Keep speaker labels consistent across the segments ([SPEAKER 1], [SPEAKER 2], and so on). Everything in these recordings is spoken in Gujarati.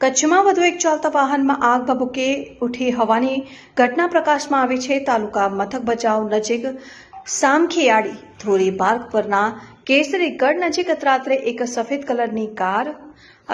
[SPEAKER 1] કચ્છમાં વધુ એક ચાલતા વાહનમાં આગ ભભૂકે ઉઠી હોવાની ઘટના પ્રકાશમાં આવી છે. તાલુકા મથક બચાવ નજીક સામખિયાળી ધોરી માર્ગ પરના કેસરી ગઢ નજીક રાત્રે એક સફેદ કલરની કાર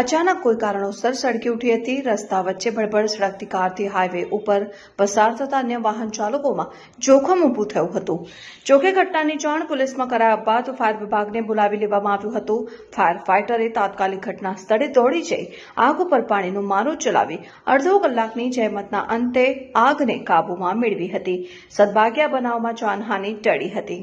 [SPEAKER 1] અચાનક કોઈ કારણોસર સળગી ઉઠી હતી. રસ્તા વચ્ચે ભડભડ સળગતી કારથી હાઈવે ઉપર પસાર થતા અન્ય વાહન ચાલકોમાં જોખમ ઊભું થયું હતું. જોકે ઘટનાની જાણ પોલીસમાં કરાયા બાદ ફાયર વિભાગને બોલાવી લેવામાં આવ્યું હતું. ફાયર ફાઇટરે તાત્કાલિક ઘટના સ્થળે દોડી જઈ આગ ઉપર પાણીનો મારો ચલાવી અડધો કલાકની જહેમતના અંતે આગને કાબૂમાં મેળવી હતી. સદભાગ્યા બનાવમાં જાનહાનિ ટળી હતી.